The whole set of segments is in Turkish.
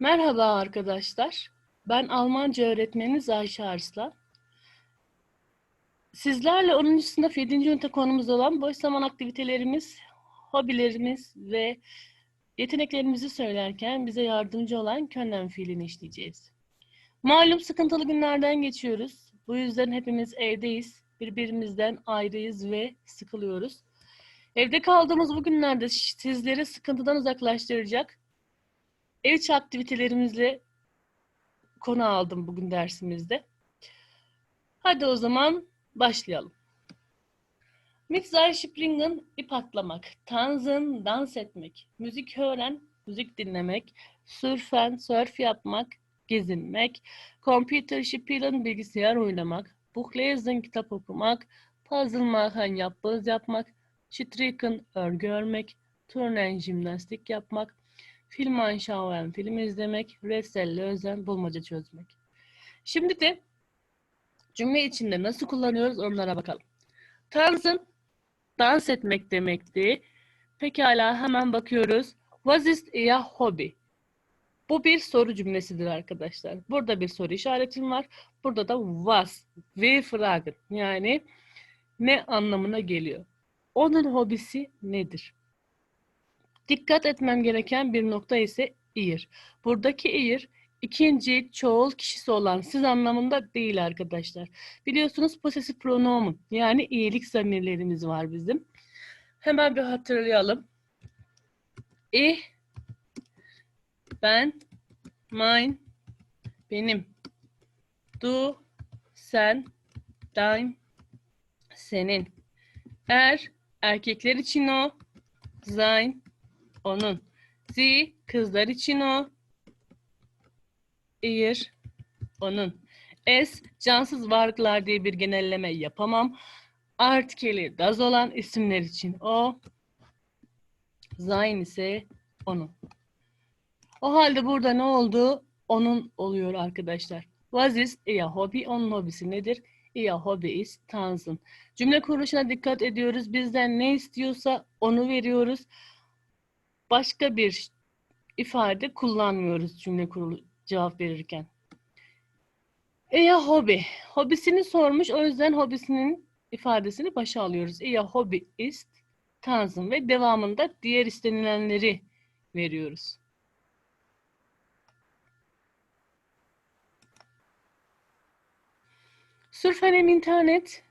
Merhaba arkadaşlar. Ben Almanca öğretmeniniz Ayşe Arslan. Sizlerle 10. sınıf 7. ünite konumuz olan boş zaman aktivitelerimiz, hobilerimiz ve yeteneklerimizi söylerken bize yardımcı olan könden fiilini işleyeceğiz. Malum sıkıntılı günlerden geçiyoruz. Bu yüzden hepimiz evdeyiz. Birbirimizden ayrıyız ve sıkılıyoruz. Evde kaldığımız bu günlerde sizleri sıkıntıdan uzaklaştıracak ev içi aktivitelerimizle konu aldım bugün dersimizde. Hadi o zaman başlayalım. Mit Springen ip atlamak, tanzen dans etmek, müzik öğren, müzik dinlemek, sürfen, surf yapmak, gezinmek, computer spielen, bilgisayar oynamak, Buch lesen, kitap okumak, puzzle machen, yapboz yapmak, stricken, örgü örmek, turnen, jimnastik yapmak, film anschauen, film izlemek, Rätsel lösen, bulmaca çözmek. Şimdi de cümle içinde nasıl kullanıyoruz onlara bakalım. Tanzen, dans etmek demekti. Pekala hemen bakıyoruz. Was ist Ihr Hobby? Bu bir soru cümlesidir arkadaşlar. Burada bir soru işaretim var. Burada da was, we fragen. Yani ne anlamına geliyor? Onun hobisi nedir? Dikkat etmem gereken bir nokta ise ihr. Buradaki ihr ikinci çoğul kişisi olan siz anlamında değil arkadaşlar. Biliyorsunuz possessive pronomen yani iyilik zamirlerimiz var bizim. Hemen bir hatırlayalım. Ich, ben, mein, benim, du, sen, dein, senin. Er, erkekler için o, sein, onun. Sie, kızlar için o. Ihr, onun. Es, cansız varlıklar diye bir genelleme yapamam. Artikeli, daz olan isimler için o. Sein ise onun. O halde burada ne oldu? Onun oluyor arkadaşlar. Was ist ihr Hobby? Onun hobisi nedir? Ihr Hobby ist tanzen. Cümle kuruluşuna dikkat ediyoruz. Bizden ne istiyorsa onu veriyoruz. Başka bir ifade kullanmıyoruz cümle kurulu cevap verirken. Ihr Hobby. Hobisini sormuş. O yüzden hobisinin ifadesini başa alıyoruz. Ihr Hobby ist tanzen ve devamında diğer istenilenleri veriyoruz. Surfen internet.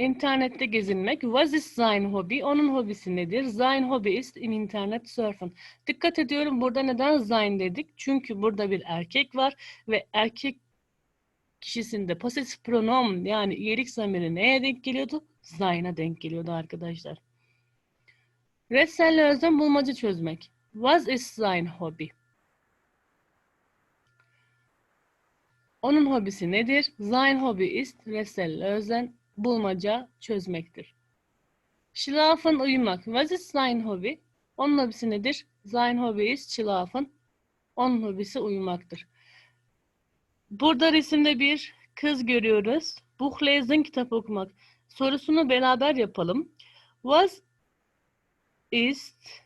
İnternette gezinmek. Was ist sein Hobby? Onun hobisi nedir? Sein Hobby ist im Internet surfen. Dikkat ediyorum burada neden sein dedik? Çünkü burada bir erkek var ve erkek kişisinde possessive pronomen yani iyilik zamiri neye denk geliyordu? Sein'a denk geliyordu arkadaşlar. Rätsel özlem bulmaca çözmek. Was ist sein Hobby? Onun hobisi nedir? Sein Hobby ist Rätsel özlem bulmaca çözmektir. Schlafen uyumak. Was ist sein Hobby? Onun hobisi nedir? Sein Hobby ist schlafen. Onun hobisi uyumaktır. Burada resimde bir kız görüyoruz. Buch lesen kitap okumak. Sorusunu beraber yapalım. Was ist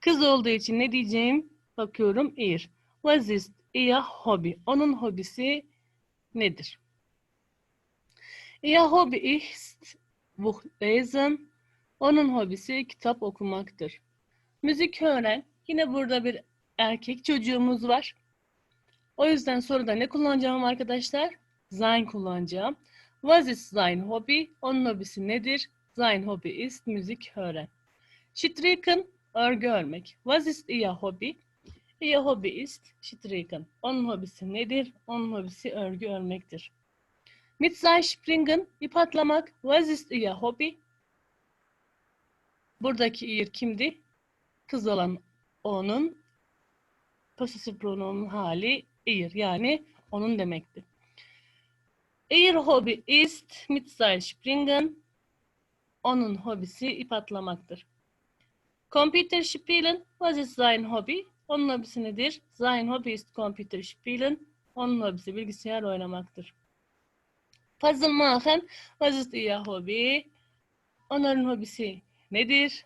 kız olduğu için ne diyeceğim? Bakıyorum. Ir. Was ist ihr Hobby? Onun hobisi nedir? Ihr Hobby ist Buch lesen. Onun hobisi kitap okumaktır. Müzik öğren. Yine burada bir erkek çocuğumuz var. O yüzden soruda ne kullanacağım arkadaşlar? Sein kullanacağım. Was ist sein Hobby? Onun hobisi nedir? Sein Hobby ist müzik öğren. Stricken, örgü örmek. Was ist ihr Hobby? Ihr Hobby ist stricken. Onun hobisi nedir? Onun hobisi örgü örmektir. Mit Springen, ip atlamak. Was ist ihr Hobby? Buradaki ihr kimdi? Kız olan onun. Possessive pronoun hali ihr yani onun demekti. Ihr Hobby ist mit Springen. Onun hobisi ip atlamaktır. Computer spielen. Was ist sein Hobby? Onun hobisi nedir? Sein Hobby ist Computer spielen. Onun hobisi bilgisayar oynamaktır. Puzzle machen. Was ist ihr Hobby? Onların hobisi nedir?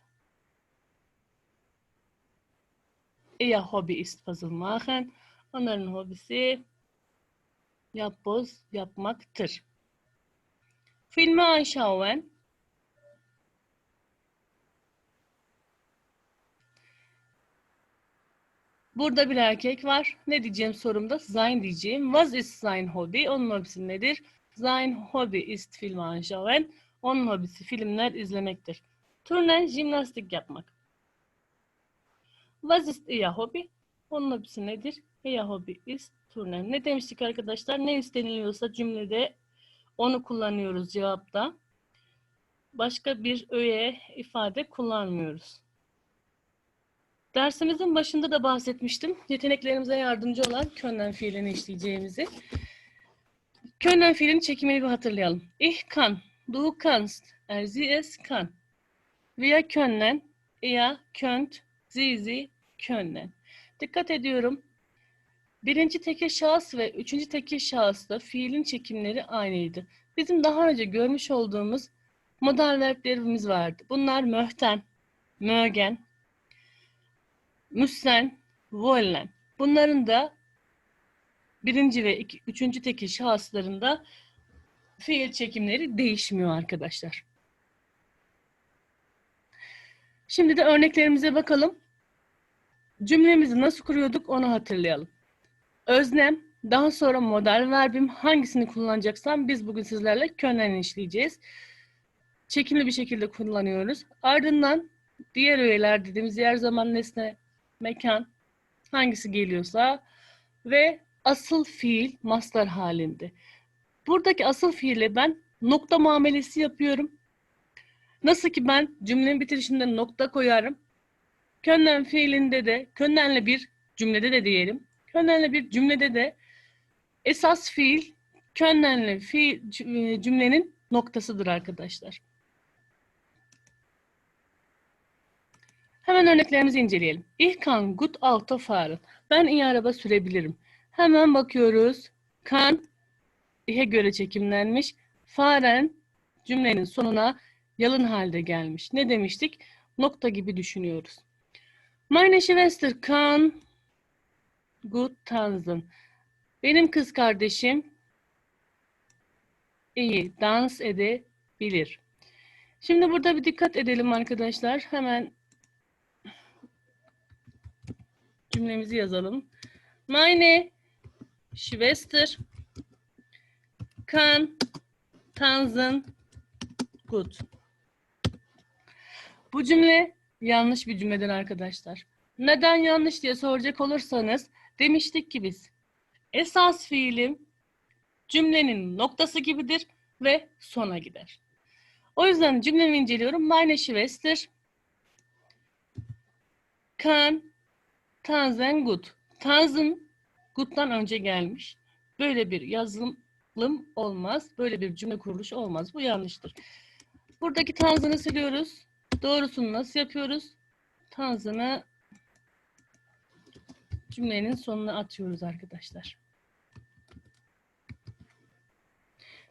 Ihr Hobby ist Puzzle machen. Onların hobisi yapboz yapmaktır. Filmi anschauen. Burada bir erkek var. Ne diyeceğim sorumda? Sein diyeceğim. Was ist sein Hobby? Onun hobisi nedir? Sein Hobby ist Film anschauen. Onun hobisi filmler izlemektir. Turnen jimnastik yapmak. Was ist Ihr Hobby? Onun hobisi nedir? Ihr Hobby ist Turnen. Ne demiştik arkadaşlar? Ne isteniliyorsa cümlede onu kullanıyoruz cevapta. Başka bir öğe ifade kullanmıyoruz. Dersimizin başında da bahsetmiştim. Yeteneklerimize yardımcı olan könden fiilini işleyeceğimizi. Könden fiilin çekimini bir hatırlayalım. Ich kann, du kannst, er sie es kann. Wir können, ihr könnt, sie sie können. Dikkat ediyorum. Birinci tekil şahıs ve üçüncü tekil şahısta fiilin çekimleri aynıydı. Bizim daha önce görmüş olduğumuz modal verblerimiz vardı. Bunlar möhten, mögen, müssen, wollen. Bunların da birinci ve iki, üçüncü tekil şahıslarında fiil çekimleri değişmiyor arkadaşlar. Şimdi de örneklerimize bakalım. Cümlemizi nasıl kuruyorduk onu hatırlayalım. Öznem, daha sonra model verbim hangisini kullanacaksam biz bugün sizlerle könen işleyeceğiz. Çekimli bir şekilde kullanıyoruz. Ardından diğer öğeler dediğimiz yer zaman nesne, mekan hangisi geliyorsa ve asıl fiil maslar halinde. Buradaki asıl fiile ben nokta muamelesi yapıyorum. Nasıl ki ben cümlenin bitirişinde nokta koyarım. Können fiilinde de, könnenle bir cümlede de diyelim. Könnenle bir cümlede de esas fiil könnenle fiil cü- cümlenin noktasıdır arkadaşlar. Hemen örneklerimizi inceleyelim. Ich kann gut Auto fahren. Ben iyi araba sürebilirim. Hemen bakıyoruz. Kan ihe göre çekimlenmiş. Fahren cümlenin sonuna yalın halde gelmiş. Ne demiştik? Nokta gibi düşünüyoruz. Meine Schwester kann gut tanzen. Benim kız kardeşim iyi dans edebilir. Şimdi burada bir dikkat edelim arkadaşlar. Hemen cümlemizi yazalım. Meine Schwester kann tanzen gut. Bu cümle yanlış bir cümledir arkadaşlar. Neden yanlış diye soracak olursanız demiştik ki biz esas fiilim cümlenin noktası gibidir ve sona gider. O yüzden cümlemi inceliyorum. Meine Schwester kann tanzen gut. Tanzen gut'tan önce gelmiş. Böyle bir yazılım olmaz. Böyle bir cümle kuruluşu olmaz. Bu yanlıştır. Buradaki tanzını siliyoruz. Doğrusunu nasıl yapıyoruz? Tanzını cümlenin sonuna atıyoruz arkadaşlar.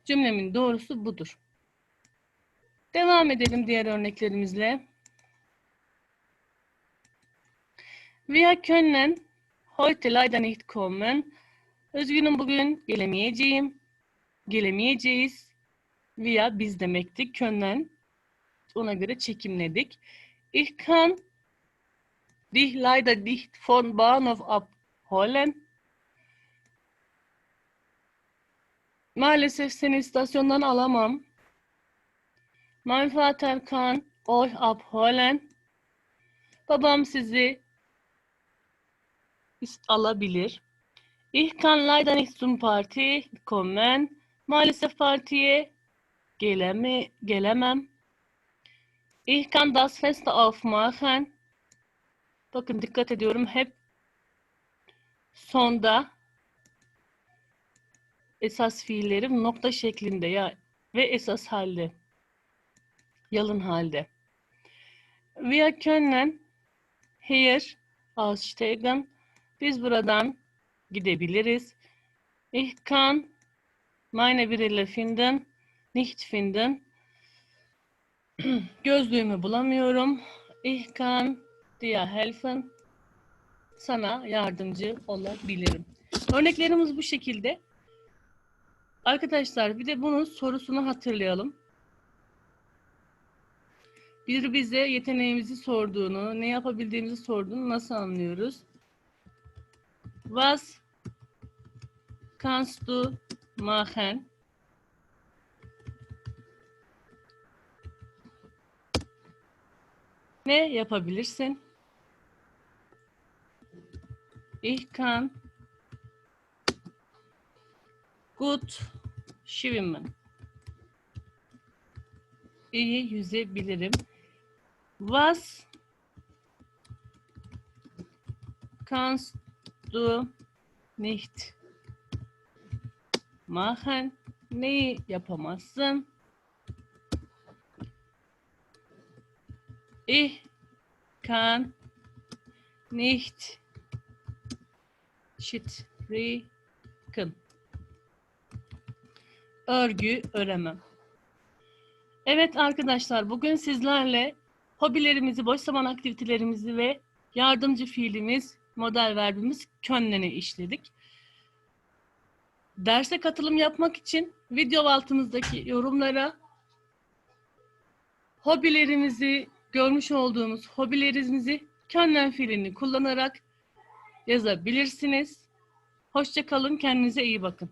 Cümlemin doğrusu budur. Devam edelim diğer örneklerimizle. Wir können heute leider nicht kommen. Üzgünüm bugün gelemeyeceğim. Gelemeyeceğiz. Wir biz demekti. Können ona göre çekimledik. Ich kann dich leider nicht von Bahnhof abholen. Maalesef seni istasyondan alamam. Mein Vater kann euch abholen. Babam sizi alabilir. Ich kann leider nicht zum. Maalesef partiye geleme, gelemem. Ich kann das Fenster aufmachen. Bakın dikkat ediyorum hep sonda esas fiillerim nokta şeklinde ya ve esas halde. Yalın halde. Wir können hier aussteigen. Biz buradan gidebiliriz. Ich kann meine Brille finden, nicht finden. Gözlüğümü bulamıyorum. Ich kann dir helfen. sana yardımcı olabilirim. Örneklerimiz bu şekilde. Arkadaşlar bir de bunun sorusunu hatırlayalım. Biri bize yeteneğimizi sorduğunu, ne yapabildiğimizi sorduğunu nasıl anlıyoruz? Was kannst du machen? Ne yapabilirsin? Ich kann gut schwimmen. İyi yüzebilirim. Was kannst du nicht machen? Neyi yapamazsın? Ich kann nicht stricken. Örgü öremem. Evet arkadaşlar bugün sizlerle hobilerimizi, boş zaman aktivitelerimizi ve yardımcı fiilimiz, model verbimiz könleni işledik. Derse katılım yapmak için video altımızdaki yorumlara hobilerimizi, görmüş olduğumuz hobilerimizi könlen fiilini kullanarak yazabilirsiniz. Hoşça kalın, kendinize iyi bakın.